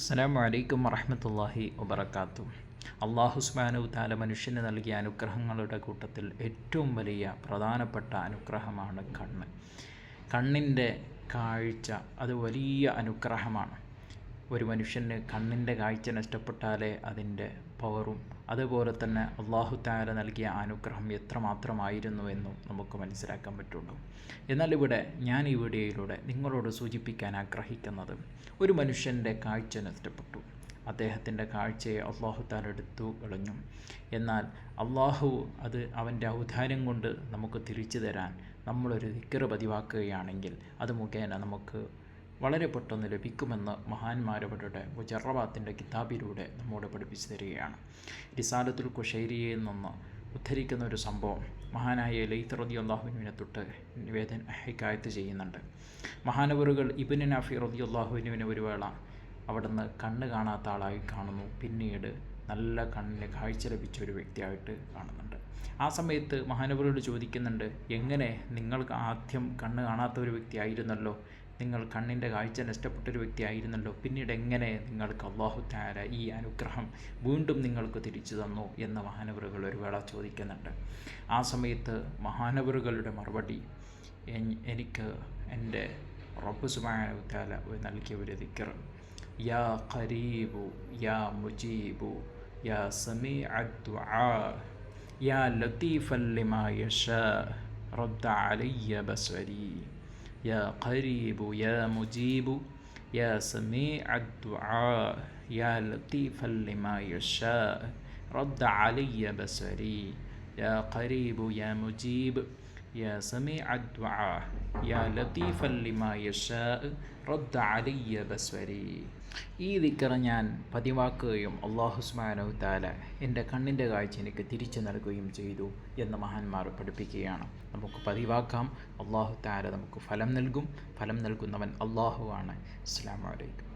അസ്സലാമു അലൈക്കും വറഹമത്തല്ലാഹി വബറകാതുഹു. അള്ളാഹു സുബ്ഹാനഹു തആല മനുഷ്യന് നൽകിയ അനുഗ്രഹങ്ങളുടെ കൂട്ടത്തിൽ ഏറ്റവും വലിയ പ്രധാനപ്പെട്ട അനുഗ്രഹമാണ് കണ്ണ്. കണ്ണിന്റെ കാഴ്ച അത് വലിയ അനുഗ്രഹമാണ്. ഒരു മനുഷ്യന് കണ്ണിന്റെ കാഴ്ച നഷ്ടപ്പെട്ടാലേ അതിന്റെ പവറും അതുപോലെ തന്നെ അള്ളാഹു താല നൽകിയ അനുഗ്രഹം എത്രമാത്രമായിരുന്നു എന്നും നമുക്ക് മനസ്സിലാക്കാൻ പറ്റുള്ളൂ. എന്നാൽ ഇവിടെ ഞാൻ ഈ വീഡിയോയിലൂടെ നിങ്ങളോട് സൂചിപ്പിക്കാൻ ആഗ്രഹിക്കുന്നത് ഒരു മനുഷ്യന്റെ കാഴ്ച നഷ്ടപ്പെട്ടു. അദ്ദേഹത്തിന്റെ കാഴ്ചയെ അള്ളാഹു താല എടുത്തു കളഞ്ഞു. എന്നാൽ അള്ളാഹു അത് അവന്റെ ഔദാര്യം കൊണ്ട് നമുക്ക് തിരിച്ചു തരാൻ നമ്മളൊരു ദിക്കറ് പതിവാക്കുകയാണെങ്കിൽ അത് മുഖേന നമുക്ക് വളരെ പെട്ടെന്ന് ലഭിക്കുമെന്ന് മഹാന്മാരവരുടെ മുജറബാത്തിന്റെ കിതാബിലൂടെ നമ്മോട് പഠിപ്പിച്ചു തരികയാണ്. റിസാലത്തുൽ കുഷൈരിയിൽ നിന്ന് ഉദ്ധരിക്കുന്ന ഒരു സംഭവം. മഹാനായ ലൈത്ത് റതി അള്ളാഹുവിനെ തൊട്ട് നിവേദൻ ഹൈക്കായത്ത് ചെയ്യുന്നുണ്ട്. മഹാനവറുകൾ ഇബിന് നഫി റതി അള്ളാഹുവിനുവിനെ ഒരു വേള അവിടുന്ന് കണ്ണ് കാണാത്ത ആളായി കാണുന്നു. പിന്നീട് നല്ല കണ്ണിന് കാഴ്ച ലഭിച്ച ഒരു വ്യക്തിയായിട്ട് കാണുന്നുണ്ട്. ആ സമയത്ത് മഹാനവരോട് ചോദിക്കുന്നുണ്ട് എങ്ങനെ നിങ്ങൾക്ക് ആദ്യം കണ്ണ് കാണാത്ത ഒരു വ്യക്തിയായിരുന്നല്ലോ? നിങ്ങൾ കണ്ണിന്റെ കാഴ്ച നഷ്ടപ്പെട്ട ഒരു വ്യക്തിയായിരുന്നല്ലോ. പിന്നീട് എങ്ങനെ നിങ്ങൾക്ക് അള്ളാഹു താര ഈ അനുഗ്രഹം വീണ്ടും നിങ്ങൾക്ക് തിരിച്ചു തന്നു എന്ന് മഹാനവറുകൾ ഒരു വേള ചോദിക്കുന്നുണ്ട്. ആ സമയത്ത് മഹാനവറുകളുടെ മറുപടി എനിക്ക് എന്റെ റബ്ബ് സുബാനു നൽകിയ ഒരു ദിക്കർ യാ ഖരീബു യാ മുജീബു യാ സമീ യാ ലത്തീഫല്ലിമായ ലിമാ യശാ റദ്ദ അലയ്യ ബസ്വരി. يا قريب يا مجيب يا سميع الدعاء يا لطيفا لما يشاء رد علي بصري يا قريب يا مجيب يا سميع الدعاء يا لطيفا لما يشاء رد علي بصري ഈ ദിക്കറ ഞാൻ പതിവാക്കുകയും അള്ളാഹു സുബാനു താല എൻ്റെ കണ്ണിൻ്റെ കാഴ്ച എനിക്ക് തിരിച്ചു നൽകുകയും ചെയ്തു എന്ന് മഹാന്മാർ പഠിപ്പിക്കുകയാണ് നമുക്ക് പതിവാക്കാം അള്ളാഹു താല നമുക്ക് ഫലം നൽകും ഫലം നൽകുന്നവൻ അള്ളാഹുവാണ് അസ്സാം വലൈക്കും